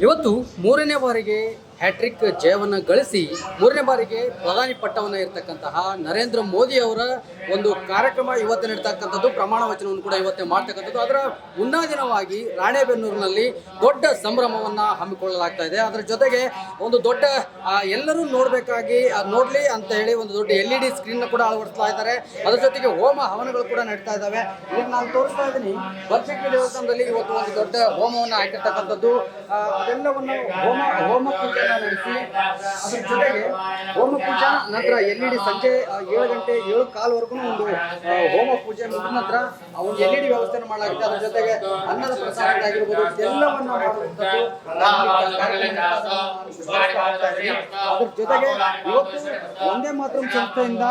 ಇವತ್ತು ಮೂರನೇ ಬಾರಿಗೆ ಹ್ಯಾಟ್ರಿಕ್ ಜಯವನ್ನು ಗಳಿಸಿ ಮೂರನೇ ಬಾರಿಗೆ ಪ್ರಧಾನಿ ಪಟ್ಟವನ್ನು ಇರತಕ್ಕಂತಹ ನರೇಂದ್ರ ಮೋದಿ ಅವರ ಒಂದು ಕಾರ್ಯಕ್ರಮ ಇವತ್ತು ನಡೀತಕ್ಕಂಥದ್ದು, ಪ್ರಮಾಣ ವಚನವನ್ನು ಕೂಡ ಇವತ್ತೇ ಮಾಡ್ತಕ್ಕಂಥದ್ದು. ಅದರ ಮುನ್ನಾ ದಿನವಾಗಿ ರಾಣೆಬೆನ್ನೂರಿನಲ್ಲಿ ದೊಡ್ಡ ಸಂಭ್ರಮವನ್ನು ಹಮ್ಮಿಕೊಳ್ಳಲಾಗ್ತಾ ಇದೆ. ಅದರ ಜೊತೆಗೆ ಒಂದು ದೊಡ್ಡ ಎಲ್ಲರೂ ನೋಡಬೇಕಾಗಿ ನೋಡಲಿ ಅಂತ ಹೇಳಿ ಒಂದು ದೊಡ್ಡ ಎಲ್ ಇ ಡಿ ಸ್ಕ್ರೀನ್ ಕೂಡ ಅಳವಡಿಸ್ತಾ ಇದ್ದಾರೆ. ಅದರ ಜೊತೆಗೆ ಹೋಮ ಹವನಗಳು ಕೂಡ ನಡೀತಾ ಇದ್ದಾವೆ. ಈಗ ನಾನು ತೋರಿಸ್ತಾ ಇದ್ದೀನಿ ವರ್ಷಕ್ಕೆ ದೇವಸ್ಥಾನದಲ್ಲಿ ಇವತ್ತು ಒಂದು ದೊಡ್ಡ ಹೋಮವನ್ನು ಹಾಕಿರ್ತಕ್ಕಂಥದ್ದು. ಅದೆಲ್ಲವನ್ನು ಹೋಮ ಹೋಮ ಅದರ ಜೊತೆಗೆ ಹೋಮ ಪೂಜಾ ನಂತರ ಎಲ್ ಇ ಡಿ ಸಂಜೆ ಏಳು ಗಂಟೆ, ಏಳು ಕಾಲ್ವರೆಗೂ ಒಂದು ಹೋಮ ಪೂಜೆ ಮುಗಿದ ನಂತರ ಒಂದು ಎಲ್ ಇ ಡಿ ವ್ಯವಸ್ಥೆಯನ್ನು ಮಾಡಲಾಗಿದೆ ಅದರ ಜೊತೆಗೆ ಅನ್ನದ ಪ್ರಸಾದ ಆಗಿರ್ಬೋದು ಕಾರ್ಯಕ್ರಮ ಅದ್ರ ಜೊತೆಗೆ ಇವತ್ತು ಒಂದೇ ಮಾತ್ರ ಸಂಸ್ಥೆಯಿಂದ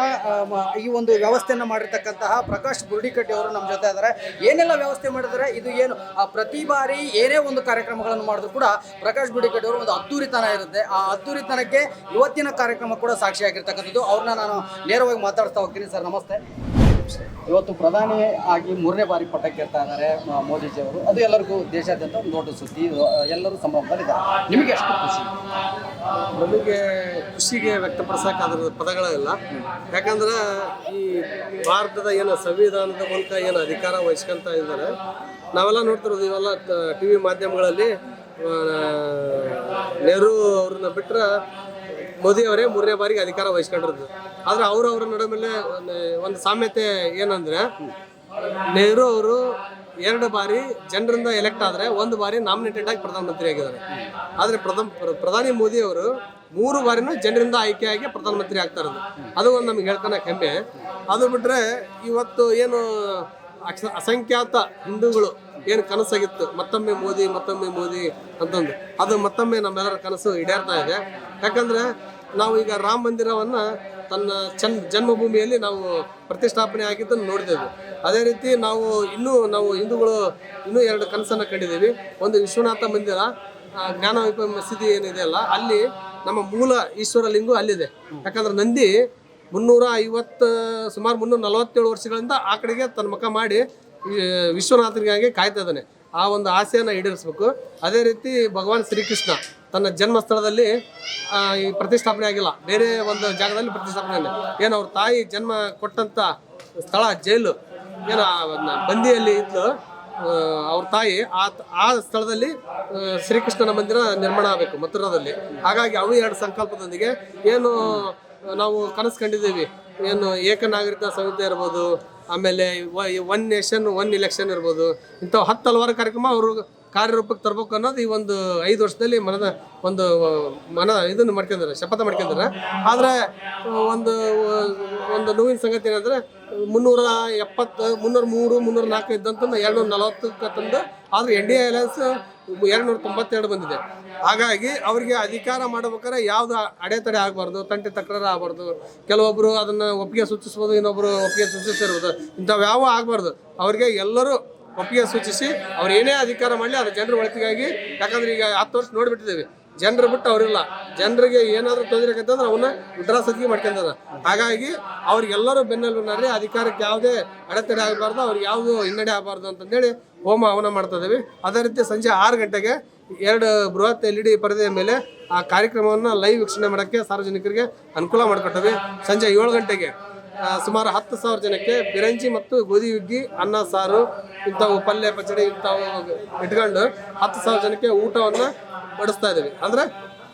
ಈ ಒಂದು ವ್ಯವಸ್ಥೆಯನ್ನ ಮಾಡಿರ್ತಕ್ಕಂತಹ ಪ್ರಕಾಶ್ ಬುರ್ಡಿಕಟ್ಟಿ ಅವರು ನಮ್ಮ ಜೊತೆ ಇದ್ದಾರೆ. ಏನೆಲ್ಲ ವ್ಯವಸ್ಥೆ ಮಾಡಿದರೆ ಇದು ಏನು? ಪ್ರತಿ ಬಾರಿ ಏನೇ ಒಂದು ಕಾರ್ಯಕ್ರಮಗಳನ್ನು ಮಾಡಿದ್ರು ಕೂಡ ಪ್ರಕಾಶ್ ಬುರ್ಡಿಕಟ್ಟಿ ಅವರು ಒಂದು ಅದ್ದೂರಿತನ ಇರುತ್ತೆ ಆ ಅದ್ದೂರಿತನಕ್ಕೆ ಇವತ್ತಿನ ಕಾರ್ಯಕ್ರಮ ಕೂಡ ಸಾಕ್ಷಿಯಾಗಿರ್ತಕ್ಕಂಥದ್ದು ಅವ್ರನ್ನ ನಾನು ನೇರವಾಗಿ ಮಾತಾಡ್ತಾ ಹೋಗ್ತೀನಿ. ಸರ್, ನಮಸ್ತೆ. ಇವತ್ತು ಪ್ರಧಾನಿ ಆಗಿ ಮೂರನೇ ಬಾರಿ ಪಟ್ಟಕ್ಕೆ ಇರ್ತಾ ಇದ್ದಾರೆ ಮೋದಿಜಿಯವರು. ಅದು ಎಲ್ಲರಿಗೂ ದೇಶಾದ್ಯಂತ ಒಂದು ದೊಡ್ಡ ಸುದ್ದಿ. ಎಲ್ಲರೂ ಸಂಭ್ರಮದಲ್ಲಿದ್ದಾರೆ ನಿಮಗೆ ಎಷ್ಟು ಖುಷಿ? ನಮಗೆ ಖುಷಿಗೆ ವ್ಯಕ್ತಪಡಿಸೋಕ್ಕಾದ್ರ ಪದಗಳಿಲ್ಲ ಯಾಕಂದ್ರೆ ಈ ಭಾರತದ ಏನು ಸಂವಿಧಾನದ ಮೂಲಕ ಏನು ಅಧಿಕಾರ ವಹಿಸ್ಕೊಂತ ಇದ್ದಾರೆ, ನಾವೆಲ್ಲ ನೋಡ್ತಿರೋದು ಇವೆಲ್ಲ ಟಿ ವಿ ಮಾಧ್ಯಮಗಳಲ್ಲಿ ನೆಹರು ಅವ್ರನ್ನ ಬಿಟ್ಟರೆ ಮೋದಿ ಅವರೇ ಮೂರನೇ ಬಾರಿಗೆ ಅಧಿಕಾರ ವಹಿಸ್ಕೊಂಡಿರೋದು. ಆದರೆ ಅವರು ಅವ್ರ ನಡುವೆ ಒಂದು ಸಾಮ್ಯತೆ ಏನಂದ್ರೆ, ನೆಹರು ಅವರು ಎರಡು ಬಾರಿ ಜನರಿಂದ ಎಲೆಕ್ಟ್ ಆದರೆ ಒಂದು ಬಾರಿ ನಾಮಿನೇಟೆಡ್ ಆಗಿ ಪ್ರಧಾನಮಂತ್ರಿ ಆಗಿದ್ದಾರೆ. ಆದರೆ ಪ್ರಧಾನ ಪ್ರಧಾನಿ ಮೋದಿ ಅವರು ಮೂರು ಬಾರಿನೂ ಜನರಿಂದ ಆಯ್ಕೆಯಾಗಿ ಪ್ರಧಾನಮಂತ್ರಿ ಆಗ್ತಾ ಇರೋದು. ಅದು ಒಂದು ನಮ್ಗೆ ಹೇಳ್ತಾನೆ ಕಮ್ಮಿ ಅದು ಬಿಟ್ಟರೆ ಇವತ್ತು ಏನು ಅಸಂಖ್ಯಾತ ಹಿಂದೂಗಳು ಏನು ಕನಸಾಗಿತ್ತು? ಮತ್ತೊಮ್ಮೆ ಮೋದಿ ಮತ್ತೊಮ್ಮೆ ಮೋದಿ ಅಂತಂದು. ಅದು ಮತ್ತೊಮ್ಮೆ ನಮ್ಮೆಲ್ಲರ ಕನಸು ಈಡೇರ್ತಾ ಇದೆ. ಯಾಕಂದ್ರೆ ನಾವು ಈಗ ರಾಮ ಮಂದಿರವನ್ನ ತನ್ನ ಚನ್ ಜನ್ಮಭೂಮಿಯಲ್ಲಿ ನಾವು ಪ್ರತಿಷ್ಠಾಪನೆ ಆಗಿದ್ದನ್ನು ನೋಡಿದೆವು ಅದೇ ರೀತಿ ನಾವು ಇನ್ನೂ, ನಾವು ಹಿಂದೂಗಳು ಇನ್ನೂ ಎರಡು ಕನಸನ್ನು ಕಂಡಿದ್ದೀವಿ. ಒಂದು ವಿಶ್ವನಾಥ ಮಂದಿರ ಜ್ಞಾನ ವಿಪ ಮಸೀದಿ ಏನಿದೆ ಅಲ್ಲ, ಅಲ್ಲಿ ನಮ್ಮ ಮೂಲ ಈಶ್ವರ ಲಿಂಗು ಅಲ್ಲಿದೆ. ಯಾಕಂದ್ರೆ ನಂದಿ ಮುನ್ನೂರ ಐವತ್ತು, ಸುಮಾರು ಮುನ್ನೂರ ನಲವತ್ತೇಳು ವರ್ಷಗಳಿಂದ ಆ ಕಡೆಗೆ ತನ್ನ ಮುಖ ಮಾಡಿ ವಿಶ್ವನಾಥನಿಗಾಗಿ ಕಾಯ್ತಾ ಇದ್ದಾನೆ. ಆ ಒಂದು ಆಸೆಯನ್ನು ಈಡೇರಿಸಬೇಕು. ಅದೇ ರೀತಿ ಭಗವಾನ್ ಶ್ರೀಕೃಷ್ಣ ತನ್ನ ಜನ್ಮಸ್ಥಳದಲ್ಲಿ ಈ ಪ್ರತಿಷ್ಠಾಪನೆ ಆಗಿಲ್ಲ. ಬೇರೆ ಒಂದು ಜಾಗದಲ್ಲಿ ಪ್ರತಿಷ್ಠಾಪನೆ ಆಗಿದೆ ಏನು ಅವ್ರ ತಾಯಿ ಜನ್ಮ ಕೊಟ್ಟಂಥ ಸ್ಥಳ, ಜೈಲು, ಏನು ಬಂದಿಯಲ್ಲಿ ಇದ್ದು ಅವ್ರ ತಾಯಿ ಆ ಆ ಸ್ಥಳದಲ್ಲಿ ಶ್ರೀಕೃಷ್ಣನ ಮಂದಿರ ನಿರ್ಮಾಣ ಆಗಬೇಕು ಮಥುರಾದಲ್ಲಿ. ಹಾಗಾಗಿ ಅವು ಎರಡು ಸಂಕಲ್ಪದೊಂದಿಗೆ, ಏನು ನಾವು ಕನಸು ಕಂಡಿದ್ದೀವಿ. ಏನು ಏಕನಾಗರಿಕ ಸಂಹಿತೆ ಇರ್ಬೋದು, ಆಮೇಲೆ ಒನ್ ನೇಷನ್ ಒನ್ ಇಲೆಕ್ಷನ್ ಇರ್ಬೋದು, ಇಂಥವು ಹತ್ತು ಹಲವಾರು ಕಾರ್ಯಕ್ರಮ ಅವರು ಕಾರ್ಯರೂಪಕ್ಕೆ ತರಬೇಕು ಅನ್ನೋದು ಈ ಒಂದು ಐದು ವರ್ಷದಲ್ಲಿ ಮನದ ಒಂದು ಮನ ಇದನ್ನು ಮಾಡ್ಕೊಂಡಿದ್ದಾರೆ, ಶಪಥ ಮಾಡ್ಕೊಂಡಿದ್ದಾರೆ. ಆದರೆ ಒಂದು ಒಂದು ನೋವಿನ ಸಂಗತಿ ಏನಂದರೆ, ಮುನ್ನೂರ ಎಪ್ಪತ್ತು, ಮುನ್ನೂರ ಮೂರು, ಮುನ್ನೂರ ನಾಲ್ಕು ಇದ್ದಂತ ಎರಡು ನಲವತ್ತಕ್ಕೆ ತಂದು, ಆದರೆ ಎನ್ ಡಿ ಎ ಅಲಯನ್ಸ್ ಎರಡ್ನೂರ ತೊಂಬತ್ತೆರಡು ಬಂದಿದೆ. ಹಾಗಾಗಿ ಅವರಿಗೆ ಅಧಿಕಾರ ಮಾಡ್ಬೇಕಾದ್ರೆ ಯಾವುದು ಅಡೆತಡೆ ಆಗಬಾರ್ದು, ತಂಟೆ ತಕರಾರು ಆಗಬಾರ್ದು ಕೆಲವೊಬ್ಬರು ಅದನ್ನು ಒಪ್ಪಿಗೆ ಸೂಚಿಸ್ಬೋದು ಇನ್ನೊಬ್ಬರು ಒಪ್ಪಿಗೆ ಸೂಚಿಸಿರ್ಬೋದು ಇಂಥವು ಯಾವ ಆಗಬಾರ್ದು. ಅವರಿಗೆ ಎಲ್ಲರೂ ಒಪ್ಪಿಗೆ ಸೂಚಿಸಿ ಅವ್ರು ಏನೇ ಅಧಿಕಾರ ಮಾಡಲಿ ಅದು ಜನರ ಒಳಿತಿಗಾಗಿ. ಯಾಕಂದ್ರೆ ಈಗ ಹತ್ತು ವರ್ಷ ನೋಡಿಬಿಟ್ಟಿದ್ದೇವೆ. ಜನರು ಬಿಟ್ಟು ಅವರಿಲ್ಲ. ಜನರಿಗೆ ಏನಾದರೂ ತೊಂದರೆ ಆಗತ್ತಂದ್ರೆ ಅವನ್ನ ಉಡ್ರಾಸತಿಗೆ ಮಾಡ್ಕೊಂತಾರ. ಹಾಗಾಗಿ ಅವ್ರಿಗೆಲ್ಲರೂ ಬೆನ್ನೆಲುಬಿನಾರಿ ಅಧಿಕಾರಕ್ಕೆ ಯಾವುದೇ ಅಡೆತಡೆ ಆಗಬಾರ್ದು. ಅವ್ರಿಗೆ ಯಾವುದು ಹಿನ್ನಡೆ ಆಗಬಾರ್ದು ಅಂತಂದೇಳಿ ಹೋಮ ಹವನ ಮಾಡ್ತಾ ಇದ್ದೀವಿ. ಅದೇ ರೀತಿ ಸಂಜೆ ಆರು ಗಂಟೆಗೆ ಎರಡು ಬೃಹತ್ ಎಲ್ ಇ ಡಿ ಪರದೆಯ ಮೇಲೆ ಆ ಕಾರ್ಯಕ್ರಮವನ್ನು ಲೈವ್ ವೀಕ್ಷಣೆ ಮಾಡೋಕ್ಕೆ ಸಾರ್ವಜನಿಕರಿಗೆ ಅನುಕೂಲ ಮಾಡಿಕೊಟ್ಟಿವಿ ಸಂಜೆ ಏಳು ಗಂಟೆಗೆ ಸುಮಾರು ಹತ್ತು ಸಾವಿರ ಜನಕ್ಕೆ ಬಿರಂಜಿ ಮತ್ತು ಗೋಧಿ, ಹುಗ್ಗಿ, ಅನ್ನ, ಸಾರು ಇಂಥವು ಪಲ್ಯ, ಪಚಡಿ ಇಂಥವು ಇಟ್ಕೊಂಡು ಹತ್ತು ಸಾವಿರ ಜನಕ್ಕೆ ಊಟವನ್ನು ಬಡಿಸ್ತಾ ಇದ್ದೀವಿ. ಅಂದ್ರೆ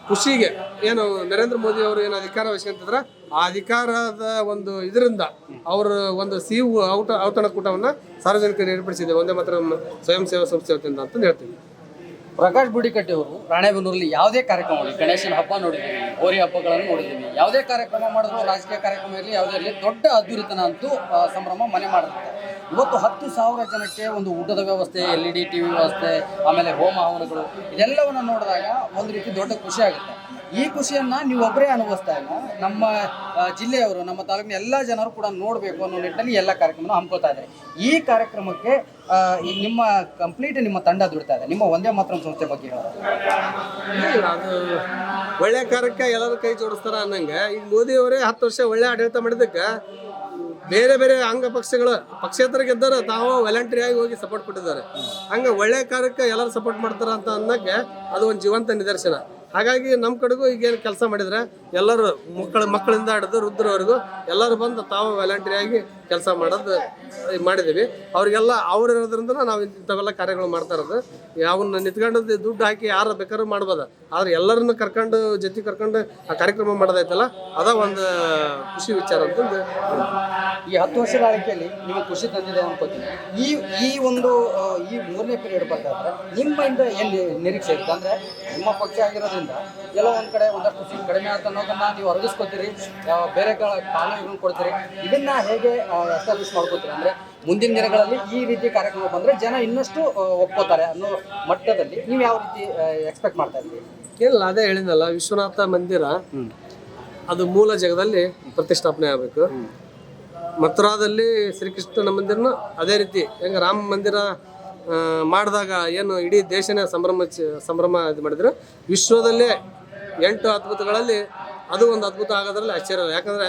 ಖುಷಿಗೆ. ಏನು ನರೇಂದ್ರ ಮೋದಿ ಅವರು ಏನು ಅಧಿಕಾರ ವಹಿಸ್ಕೊಂತಿದ್ರ ಆ ಅಧಿಕಾರದ ಒಂದು ಇದರಿಂದ ಅವರು ಒಂದು ಸಿಹಿ ಔಟ, ಔತಣಕೂಟವನ್ನು ಸಾರ್ವಜನಿಕರಿಗೆ ಏರ್ಪಡಿಸಿದೆ. ಒಂದೇ ಮಾತ್ರ ಸ್ವಯಂ ಸೇವಾ ಸಂಸ್ಥೆ ಅಂತ ಹೇಳ್ತೀವಿ. ಪ್ರಕಾಶ್ ಬುಡಿಕಟ್ಟಿ ಅವರು ರಾಣೆಬೆನ್ನೂರಲ್ಲಿ ಯಾವುದೇ ಕಾರ್ಯಕ್ರಮ ಗಣೇಶನ ಹಬ್ಬ ನೋಡಿದ್ದೀನಿ, ಹೋರಿ ಹಬ್ಬಗಳನ್ನು ನೋಡಿದ್ದೀನಿ. ಯಾವುದೇ ಕಾರ್ಯಕ್ರಮ ಮಾಡಿದ್ರು ರಾಜಕೀಯ ಕಾರ್ಯಕ್ರಮ ಇರಲಿ, ಯಾವುದೇ ಇರಲಿ, ದೊಡ್ಡ ಅದ್ದೂರಿತನ ಅಂತೂ ಸಂಭ್ರಮ ಮನೆ ಮಾಡಿರುತ್ತೆ. ಇವತ್ತು ಹತ್ತು ಸಾವಿರ ಜನಕ್ಕೆ ಒಂದು ಊಟದ ವ್ಯವಸ್ಥೆ, L E D T V ವ್ಯವಸ್ಥೆ, ಆಮೇಲೆ ಹೋಮ ಹವನಗಳು, ಇದೆಲ್ಲವನ್ನು ನೋಡಿದಾಗ ಒಂದು ರೀತಿ ದೊಡ್ಡ ಖುಷಿ ಆಗುತ್ತೆ. ಈ ಖುಷಿಯನ್ನ ನೀವು ಒಬ್ಬರೇ ಅನುಭವಿಸ್ತಾ ಇಲ್ಲ. ನಮ್ಮ ಜಿಲ್ಲೆಯವರು, ನಮ್ಮ ತಾಲೂಕಿನ ಎಲ್ಲ ಜನರು ಕೂಡ ನೋಡಬೇಕು ಅನ್ನೋ ನಿಟ್ಟಿನಲ್ಲಿ ಎಲ್ಲ ಕಾರ್ಯಕ್ರಮನ ಹಮ್ಮಿಕೊಳ್ತಾ ಇದ್ದಾರೆ. ಈ ಕಾರ್ಯಕ್ರಮಕ್ಕೆ ನಿಮ್ಮ ಕಂಪ್ಲೀಟ್ ನಿಮ್ಮ ತಂಡ ದುಡ್ತಾ ಇದೆ. ನಿಮ್ಮ ಒಂದೇ ಮಾತ್ರ ಸಂಸ್ಥೆ ಬಗ್ಗೆ ಅದು ಒಳ್ಳೆ ಕಾರ್ಯಕ್ಕೆ ಎಲ್ಲರೂ ಕೈ ಜೋಡಿಸ್ತಾರ ಅನ್ನಂಗೆ. ಈಗ ಮೋದಿ ಅವರೇ ಹತ್ತು ವರ್ಷ ಒಳ್ಳೆ ಆಡಳಿತ ಮಾಡಿದ್ದಕ್ಕೆ ಬೇರೆ ಬೇರೆ ಅಂಗ ಪಕ್ಷಗಳು, ಪಕ್ಷೇತರ ಗೆದ್ದರೆ ತಾವು ವಾಲಂಟರಿ ಆಗಿ ಹೋಗಿ ಸಪೋರ್ಟ್ ಕೊಟ್ಟಿದ್ದಾರೆ. ಹಂಗೆ ಒಳ್ಳೆ ಕಾರ್ಯಕ್ಕೆ ಎಲ್ಲರೂ ಸಪೋರ್ಟ್ ಮಾಡ್ತಾರ ಅಂತ ಅನ್ನಕ್ಕೆ ಅದು ಒಂದು ಜೀವಂತ ನಿದರ್ಶನ. ಹಾಗಾಗಿ ನಮ್ಮ ಕಡೆಗೂ ಈಗೇನು ಕೆಲಸ ಮಾಡಿದ್ರೆ ಎಲ್ಲರೂ ಮಕ್ಕಳ ಮಕ್ಕಳಿಂದ ಹಿಡಿದು ವೃದ್ಧರವರೆಗೂ ಎಲ್ಲರೂ ಬಂದು ತಾವು ವ್ಯಾಲಂಟ್ರಿಯಾಗಿ ಕೆಲಸ ಮಾಡೋದು ಮಾಡಿದ್ದೀವಿ. ಅವ್ರಿಗೆಲ್ಲ ಅವ್ರು ಇರೋದ್ರಿಂದ ನಾವು ಇಂಥವೆಲ್ಲ ಕಾರ್ಯಗಳು ಮಾಡ್ತಾ ಇರೋದು. ಅವನ್ನ ನಿಂತ್ಕೊಂಡು ದುಡ್ಡು ಹಾಕಿ ಯಾರು ಬೇಕಾದ್ರೂ ಮಾಡ್ಬೋದು. ಆದ್ರೆ ಎಲ್ಲರನ್ನು ಕರ್ಕೊಂಡು, ಜೊತೆ ಕರ್ಕೊಂಡು ಆ ಕಾರ್ಯಕ್ರಮ ಮಾಡೋದೈತಲ್ಲ ಅದ ಒಂದು ಖುಷಿ ವಿಚಾರ ಅಂತಂದು ಈ ಹತ್ತು ವರ್ಷದ ಆಳ್ವಿಕೆಯಲ್ಲಿ ನಿಮಗೆ ಖುಷಿ ತಂದಿದೆ ಅನ್ಕೋತೀನಿ ಈ ಈ ಒಂದು ಈ ಮೂರನೇ ಪೀರಿಯಡ್ ಬೇಕಾದ್ರೆ ನಿಮ್ಮಿಂದ ಎಲ್ಲಿ ನಿರೀಕ್ಷೆ ಇರುತ್ತೆ ಅಂದ್ರೆ ನಿಮ್ಮ ಪಕ್ಷ ಆಗಿರೋದ್ರಿಂದ ಎಲ್ಲ ಒಂದ್ ಕಡೆ ಒಂದಷ್ಟು ಖುಷಿ ಕಡಿಮೆ ಆಯ್ತು ಅನ್ನೋದನ್ನ ನೀವು ಅರಗಿಸ್ಕೋತೀರಿ ಬೇರೆ ಕಾನೂನುಗಳನ್ನ ಕೊಡ್ತೀರಿ. ಇದನ್ನ ಹೇಗೆ ಎಸ್ಟಾಬ್ಲಿಷ್ ಮಾಡ್ಕೋತೀರಿ ಅಂದರೆ ಮುಂದಿನ ದಿನಗಳಲ್ಲಿ ಈ ರೀತಿ ಕಾರ್ಯಕ್ರಮ ಬಂದರೆ ಜನ ಇನ್ನಷ್ಟು ಒಪ್ಕೋತಾರೆ ಅನ್ನೋ ಮಟ್ಟದಲ್ಲಿ ನೀವು ಯಾವ ರೀತಿ ಎಕ್ಸ್ಪೆಕ್ಟ್ ಮಾಡ್ತಾ ಇದ್ದೀರಿ? ಇಲ್ಲ ಅದೇ ಹೇಳಿದಲ್ಲ ವಿಶ್ವನಾಥ ಮಂದಿರ ಅದು ಮೂಲ ಜಗದಲ್ಲಿ ಪ್ರತಿಷ್ಠಾಪನೆ ಆಗಬೇಕು. ಮಥುರಾದಲ್ಲಿ ಶ್ರೀಕೃಷ್ಣನ ಮಂದಿರನೂ ಅದೇ ರೀತಿ ಹೆಂಗೆ ರಾಮ ಮಂದಿರ ಮಾಡಿದಾಗ ಏನು ಇಡೀ ದೇಶನೇ ಸಂಭ್ರಮ ಸಂಭ್ರಮ ಇದು ಮಾಡಿದ್ರು. ವಿಶ್ವದಲ್ಲೇ ಎಂಟು ಅದ್ಭುತಗಳಲ್ಲಿ ಅದು ಒಂದು ಅದ್ಭುತ ಆಗೋದ್ರಲ್ಲಿ ಆಶ್ಚರ್ಯ. ಯಾಕಂದ್ರೆ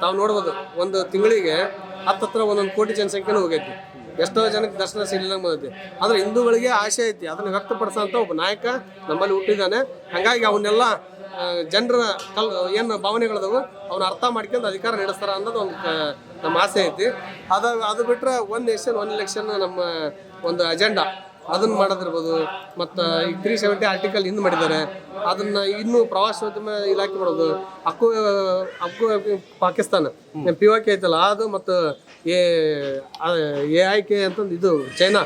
ತಾವು ನೋಡ್ಬೋದು ಒಂದು ತಿಂಗಳಿಗೆ ಹತ್ತತ್ರ ಒಂದೊಂದು ಕೋಟಿ ಜನಸಂಖ್ಯೆನೂ ಹೋಗೈತಿ. ಎಷ್ಟೋ ಜನಕ್ಕೆ ದರ್ಶನ ಸಿಗಲಿಲ್ಲ ಬಂದೈತಿ. ಆದ್ರೆ ಹಿಂದೂಗಳಿಗೆ ಆಸೆ ಐತಿ, ಅದನ್ನು ವ್ಯಕ್ತಪಡಿಸೋಂಥ ಒಬ್ಬ ನಾಯಕ ನಮ್ಮಲ್ಲಿ ಹುಟ್ಟಿದ್ದಾನೆ. ಹಾಗಾಗಿ ಅವನ್ನೆಲ್ಲ ಜನರ ಕಲ್, ಏನು ಭಾವನೆಗಳದವು ಅವನ್ನ ಅರ್ಥ ಮಾಡ್ಕೊಂಡು ಅಧಿಕಾರ ನಡೆಸ್ತಾರ ಅನ್ನೋದು ಒಂದು ನಮ್ಮ ಆಸೆ ಐತಿ. ಅದ, ಅದು ಬಿಟ್ರೆ ಒನ್ ನೇಷನ್ ಒನ್ ಎಲೆಕ್ಷನ್ ನಮ್ಮ ಒಂದು ಅಜೆಂಡಾ ಅದನ್ನ ಮಾಡೋದಿರ್ಬೋದು. ಮತ್ತು ಈ ತ್ರೀ ಸೆವೆಂಟಿ ಆರ್ಟಿಕಲ್ ಹಿಂದೆ ಮಾಡಿದ್ದಾರೆ. ಅದನ್ನ ಇನ್ನೂ ಪ್ರವಾಸೋದ್ಯಮ ಇಲಾಖೆ ಮಾಡೋದು. ಅಕ್ಕು ಅಕ್ಕು ಪಾಕಿಸ್ತಾನ. ಪಿ ಕೆ ಐತಲ್ಲ ಅದು ಮತ್ತು ಎ ಎ ಐ ಕೆ ಅಂತಂದು ಇದು ಚೈನಾ.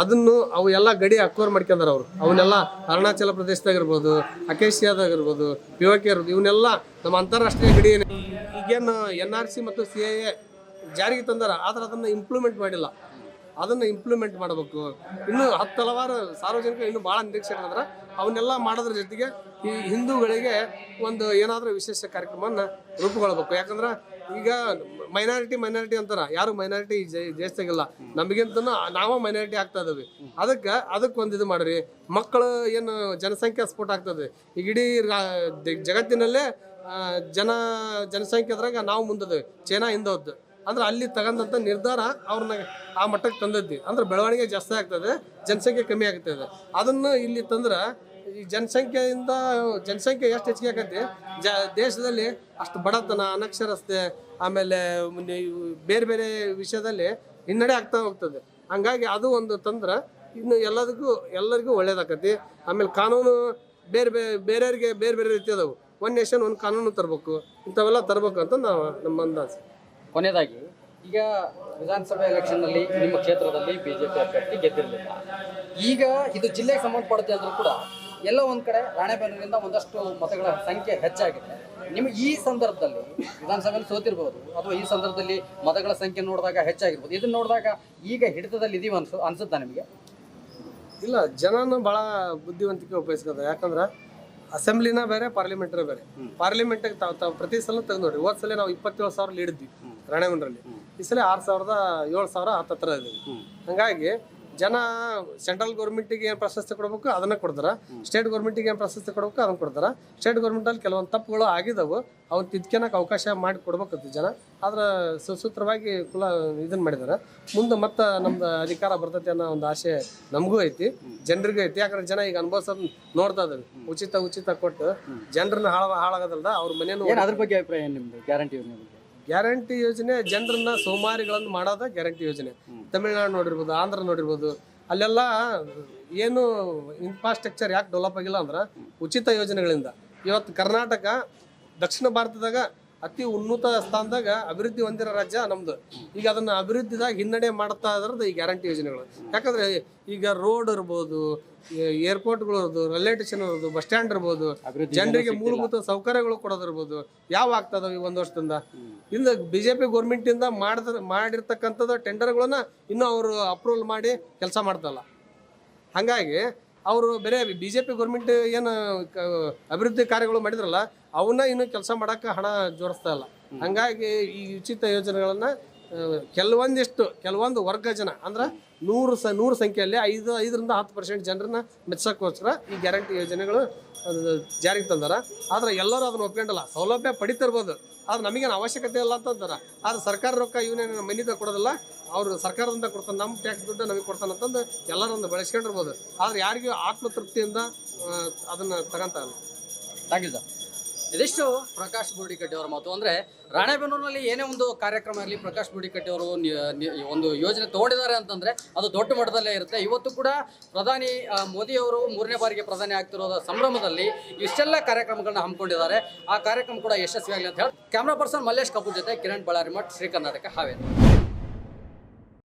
ಅದನ್ನು ಅವು ಎಲ್ಲ ಗಡಿ ಅಕ್ವರ್ ಮಾಡ್ಕೊಂಡಾರ ಅವರು. ಅವನ್ನೆಲ್ಲ ಅರುಣಾಚಲ ಪ್ರದೇಶದಾಗಿರ್ಬೋದು ಅಕೇಶಿಯಾದಾಗಿರ್ಬೋದು ಪಿ ಕೆ ಇರ್ಬೋದು ಇವನ್ನೆಲ್ಲ ನಮ್ಮ ಅಂತಾರಾಷ್ಟ್ರೀಯ ಗಡಿ ಈಗೇನು ಎನ್ ಆರ್ ಸಿ ಮತ್ತು ಸಿ ಎ ಜಾರಿಗೆ ತಂದಾರ. ಆದ್ರೆ ಅದನ್ನು ಇಂಪ್ಲಿಮೆಂಟ್ ಮಾಡಿಲ್ಲ. ಅದನ್ನು ಇಂಪ್ಲಿಮೆಂಟ್ ಮಾಡಬೇಕು. ಇನ್ನು ಹತ್ತು ಹಲವಾರು ಸಾರ್ವಜನಿಕರು ಇನ್ನು ಭಾಳ ನಿರೀಕ್ಷೆ ಇಟ್ಟಿದ್ರೆ ಅವನ್ನೆಲ್ಲ ಮಾಡೋದ್ರ ಜೊತೆಗೆ ಈ ಹಿಂದೂಗಳಿಗೆ ಒಂದು ಏನಾದರೂ ವಿಶೇಷ ಕಾರ್ಯಕ್ರಮವನ್ನು ರೂಪುಗೊಳ್ಬೇಕು. ಯಾಕಂದ್ರೆ ಈಗ ಮೈನಾರಿಟಿ ಮೈನಾರಿಟಿ ಅಂತಾರ. ಯಾರು ಮೈನಾರಿಟಿ ಜಯಿಸ್ತಾಗಿಲ್ಲ ನಮಗಿಂತ ನಾವು ಮೈನಾರಿಟಿ ಆಗ್ತಾ ಇದ್ದೀವಿ. ಅದಕ್ಕೆ ಅದಕ್ಕೆ ಒಂದು ಇದು ಮಾಡ್ರಿ. ಮಕ್ಕಳು ಏನು ಜನಸಂಖ್ಯೆ ಸ್ಫೋಟ ಆಗ್ತದೆ. ಈಗ ಇಡೀ ಜಗತ್ತಿನಲ್ಲೇ ಜನ ಜನಸಂಖ್ಯೆದ್ರಾಗ ನಾವು ಮುಂದದೇವೆ ಚೈನಾ ಹಿಂದೋದ್ದು. ಅಂದ್ರೆ ಅಲ್ಲಿ ತಗೊಂಡಂತ ನಿರ್ಧಾರ ಅವ್ರನ್ನ ಆ ಮಟ್ಟಕ್ಕೆ ತಂದದ್ದಿ. ಅಂದ್ರೆ ಬೆಳವಣಿಗೆ ಜಾಸ್ತಿ ಆಗ್ತದೆ, ಜನಸಂಖ್ಯೆ ಕಮ್ಮಿ ಆಗ್ತದೆ. ಅದನ್ನು ಇಲ್ಲಿ ತಂದ್ರೆ ಈ ಜನಸಂಖ್ಯೆಯಿಂದ, ಜನಸಂಖ್ಯೆ ಎಷ್ಟು ಹೆಚ್ಚಿಗೆ ಆಗತ್ತೆ ಜ, ದೇಶದಲ್ಲಿ ಅಷ್ಟು ಬಡತನ, ಅನಕ್ಷರಸ್ತೆ, ಆಮೇಲೆ ಬೇರೆ ಬೇರೆ ವಿಷಯದಲ್ಲಿ ಹಿನ್ನಡೆ ಆಗ್ತಾ ಹೋಗ್ತದೆ. ಹಂಗಾಗಿ ಅದು ಒಂದು ತಂದ್ರೆ ಇನ್ನು ಎಲ್ಲದಕ್ಕೂ, ಎಲ್ಲರಿಗೂ ಒಳ್ಳೇದಾಕತಿ. ಆಮೇಲೆ ಕಾನೂನು ಬೇರೆ ಬೇರೆ ಬೇರೆಯವ್ರಿಗೆ ಬೇರೆ ಬೇರೆ ರೀತಿ ಅದಾವು. ಒನ್ ನೇಷನ್ ಒಂದು ಕಾನೂನು ತರಬೇಕು. ಇಂಥವೆಲ್ಲ ತರಬೇಕು ಅಂತ ನಾವು ನಮ್ಮ ಅಂದಾಜು. ಕೊನೆಯದಾಗಿ ಈಗ ವಿಧಾನಸಭೆ ಎಲೆಕ್ಷನ್ನಲ್ಲಿ ನಿಮ್ಮ ಕ್ಷೇತ್ರದಲ್ಲಿ ಬಿಜೆಪಿ ಅಭ್ಯರ್ಥಿ ಗೆದ್ದಿರಲಿಲ್ಲ. ಈಗ ಇದು ಜಿಲ್ಲೆಗೆ ಸಂಬಂಧಪಡುತ್ತೆ ಅಂದರೂ ಕೂಡ ಎಲ್ಲ ಒಂದು ಕಡೆ ರಾಣೆಬೆನ್ನೂರಿಂದ ಒಂದಷ್ಟು ಮತಗಳ ಸಂಖ್ಯೆ ಹೆಚ್ಚಾಗಿದೆ. ನಿಮ್ಮ ಈ ಸಂದರ್ಭದಲ್ಲಿ ವಿಧಾನಸಭೆಯಲ್ಲಿ ಸೋತಿರ್ಬೋದು ಅಥವಾ ಈ ಸಂದರ್ಭದಲ್ಲಿ ಮತಗಳ ಸಂಖ್ಯೆ ನೋಡಿದಾಗ ಹೆಚ್ಚಾಗಿರ್ಬೋದು. ಇದನ್ನ ನೋಡಿದಾಗ ಈಗ ಹಿಡಿತದಲ್ಲಿ ಇದೀವಿ ಅನ್ಸು ಅನ್ಸುತ್ತಾ ನಿಮಗೆ? ಇಲ್ಲ ಜನನ ಭಾಳ ಬುದ್ಧಿವಂತಿಕೆ ಉಪಯೋಗಿಸ್ಕೋದು ಯಾಕಂದ್ರೆ ಅಸೆಂಬ್ಲಿನ ಬೇರೆ ಪಾರ್ಲಿಮೆಂಟ್ನ ಬೇರೆ. ಪಾರ್ಲಿಮೆಂಟ್ಗೆ ತಾವು ತಾವು ಪ್ರತಿ ಸಲ ತೆಗೆದು ನೋಡಿ. ಹೋದ್ ಸಲ ನಾವು ಇಪ್ಪತ್ತೇಳು ಸಾವಿರ ಲೀಡ್ ಇದ್ವಿ. ರಾಣೆಗುಂಡ್ರಲ್ಲಿ. ಈ ಸಲ ಆರು ಸಾವಿರದ ಏಳು ಸಾವಿರ ಹತ್ತತ್ರ ಇದೆ ಹಂಗಾಗಿ ಜನ ಸೆಂಟ್ರಲ್ ಗೌರ್ಮೆಂಟಿಗೆ ಏನು ಪ್ರಶಸ್ತಿ ಕೊಡಬೇಕು ಅದನ್ನ ಕೊಡ್ತಾರೆ. ಸ್ಟೇಟ್ ಗೌರ್ಮೆಂಟಿಗೆ ಏನು ಪ್ರಶಸ್ತಿ ಕೊಡಬೇಕು ಅದನ್ನ ಕೊಡ್ತಾರೆ. ಸ್ಟೇಟ್ ಗೌರ್ಮೆಂಟಲ್ಲಿ ಕೆಲವೊಂದು ತಪ್ಪುಗಳು ಆಗಿದಾವು. ಅವ್ರು ತಿದ್ಕೊಳಕ್ಕೆ ಅವಕಾಶ ಮಾಡಿ ಕೊಡ್ಬೇಕಂತ ಜನ. ಆದ್ರೆ ಸುಸೂತ್ರವಾಗಿ ಕುಲ ಇದನ್ನ ಮಾಡಿದಾರೆ. ಮುಂದೆ ಮತ್ತೆ ನಮ್ದು ಅಧಿಕಾರ ಬರ್ತೈತಿ ಅನ್ನೋ ಒಂದು ಆಸೆ ನಮಗೂ ಐತಿ. ಜನರಿಗೂ ಐತಿ. ಯಾಕಂದ್ರೆ ಜನ ಈಗ ಅನುಭವಿಸೋದ್ ನೋಡ್ತಾ ಇದಾವೆ ಉಚಿತ ಉಚಿತ ಕೊಟ್ಟು ಜನರನ್ನ ಹಾಳ ಹಾಳಾಗೋದಲ್ಲ ಅವ್ರ ಮನೇನು ಅದ್ರ ಬಗ್ಗೆ ಅಭಿಪ್ರಾಯ ಏನು ನಿಮ್ದು? ಗ್ಯಾರಂಟಿ ನಿಮಗೆ? ಗ್ಯಾರಂಟಿ ಯೋಜನೆ ಜನರನ್ನ ಸೋಮಾರಿಗಳನ್ನು ಮಾಡೋದ ಗ್ಯಾರಂಟಿ ಯೋಜನೆ. ತಮಿಳ್ನಾಡು ನೋಡಿರ್ಬೋದು ಆಂಧ್ರ ನೋಡಿರ್ಬೋದು ಅಲ್ಲೆಲ್ಲ ಏನು ಇನ್ಫ್ರಾಸ್ಟ್ರಕ್ಚರ್ ಯಾಕೆ ಡೆವಲಪ್ ಆಗಿಲ್ಲ ಅಂದ್ರೆ ಉಚಿತ ಯೋಜನೆಗಳಿಂದ. ಇವತ್ತು ಕರ್ನಾಟಕ ದಕ್ಷಿಣ ಭಾರತದಾಗ ಅತಿ ಉನ್ನತ ಸ್ಥಾನದಾಗ ಅಭಿವೃದ್ಧಿ ಹೊಂದಿರೋ ರಾಜ್ಯ ನಮ್ದು. ಈಗ ಅದನ್ನ ಅಭಿವೃದ್ಧಿದಾಗ ಹಿನ್ನಡೆ ಮಾಡ್ತಾ ಇದ್ರದ್ದು ಈ ಗ್ಯಾರಂಟಿ ಯೋಜನೆಗಳು. ಯಾಕಂದ್ರೆ ಈಗ ರೋಡ್ ಇರ್ಬೋದು ಏರ್ಪೋರ್ಟ್ಗಳು ಇರ್ಬೋದು ರೈಲ್ವೆ ಸ್ಟೇಷನ್ ಇರ್ಬೋದು ಬಸ್ ಸ್ಟ್ಯಾಂಡ್ ಇರ್ಬೋದು ಜನರಿಗೆ ಮೂಲಭೂತ ಸೌಕರ್ಯಗಳು ಕೊಡೋದಿರ್ಬೋದು. ಯಾವ ಆಗ್ತದ ಈ ಒಂದು ವರ್ಷದಿಂದ? ಇಂದ ಬಿಜೆಪಿ ಗೌರ್ಮೆಂಟ್ ಇಂದ ಮಾಡಿದ ಮಾಡಿರ್ತಕ್ಕಂಥದ್ದು ಟೆಂಡರ್ಗಳನ್ನ ಇನ್ನೂ ಅವರು ಅಪ್ರೂವಲ್ ಮಾಡಿ ಕೆಲಸ ಮಾಡ್ತಲ್ಲ ಹಂಗಾಗಿ ಅವರು ಬೇರೆ ಬಿ ಜೆ ಪಿ ಗೌರ್ಮೆಂಟ್ ಏನು ಅಭಿವೃದ್ಧಿ ಕಾರ್ಯಗಳು ಮಾಡಿದ್ರಲ್ಲ ಅವನ್ನ ಇನ್ನು ಕೆಲಸ ಮಾಡಕ್ಕೆ ಹಣ ಜೋಡಿಸ್ತಾ ಇಲ್ಲ. ಹಂಗಾಗಿ ಈ ಉಚಿತ ಯೋಜನೆಗಳನ್ನ ಕೆಲವೊಂದಿಷ್ಟು, ಕೆಲವೊಂದು ವರ್ಗ ಜನ, ಅಂದ್ರೆ ನೂರು ಸ, ನೂರು ಸಂಖ್ಯೆಯಲ್ಲಿ ಐದು, ಐದರಿಂದ ಹತ್ತು ಪರ್ಸೆಂಟ್ ಜನರನ್ನ ಮೆಚ್ಚಕ್ಕೋಸ್ಕರ ಈ ಗ್ಯಾರಂಟಿ ಯೋಜನೆಗಳು ಜಾರಿಗೆ ತಂದಾರ. ಆದ್ರೆ ಎಲ್ಲರೂ ಅದನ್ನ ಒಪ್ಕೊಂಡಲ್ಲ. ಸೌಲಭ್ಯ ಪಡಿತಿರ್ಬೋದು. ಆದ್ರೆ ನಮಗೇನು ಅವಶ್ಯಕತೆ ಇಲ್ಲ ಅಂತಂದಾರ ಆದ್ರೆ ಸರ್ಕಾರ ರೊಕ್ಕ ಇವನೇನು ಮನಿದ ಕೊಡೋದಿಲ್ಲ. ಅವ್ರು ಸರ್ಕಾರದಿಂದ ಕೊಡ್ತಾನೆ ನಮ್ಮ ಟ್ಯಾಕ್ಸ್ ದುಡ್ಡು ನಮಗೆ ಕೊಡ್ತಾನೆ ಅಂತಂದು ಎಲ್ಲರನ್ನ ಬೆಳೆಸ್ಕೊಂಡಿರ್ಬೋದು. ಆದ್ರೆ ಯಾರಿಗೂ ಆತ್ಮತೃಪ್ತಿಯಿಂದ ಅದನ್ನು ತಗೊಂತ ಥ್ಯಾಂಕ್ ಯು ಸರ್. ಇದಿಷ್ಟು ಪ್ರಕಾಶ್ ಬೋಡಿಕಟ್ಟಿ ಅವರ ಮಾತು. ಅಂದರೆ ರಾಣೆಬೆನ್ನೂರಿನಲ್ಲಿ ಏನೇ ಒಂದು ಕಾರ್ಯಕ್ರಮ ಇರಲಿ, ಪ್ರಕಾಶ್ ಬೋಡಿಕಟ್ಟಿ ಅವರು ಒಂದು ಯೋಜನೆ ತಗೊಂಡಿದ್ದಾರೆ ಅಂತಂದರೆ ಅದು ದೊಡ್ಡ ಮಟ್ಟದಲ್ಲೇ ಇರುತ್ತೆ. ಇವತ್ತು ಕೂಡ ಪ್ರಧಾನಿ ಮೋದಿಯವರು ಮೂರನೇ ಬಾರಿಗೆ ಪ್ರಧಾನಿ ಆಗ್ತಿರೋದ ಸಂಭ್ರಮದಲ್ಲಿ ಇಷ್ಟೆಲ್ಲ ಕಾರ್ಯಕ್ರಮಗಳನ್ನ ಹಮ್ಮಿಕೊಂಡಿದ್ದಾರೆ. ಆ ಕಾರ್ಯಕ್ರಮ ಕೂಡ ಯಶಸ್ವಿಯಾಗಲಿ ಅಂತ ಹೇಳಿ. ಕ್ಯಾಮ್ರಾ ಪರ್ಸನ್ ಮಲ್ಲೇಶ್ ಕಪೂರ್ ಜೊತೆ ಕಿರಣ್ ಬಳ್ಳಾರಿ ಮಠ್ ಶ್ರೀ ಕರ್ನಾಟಕ ಹಾವೇರಿ.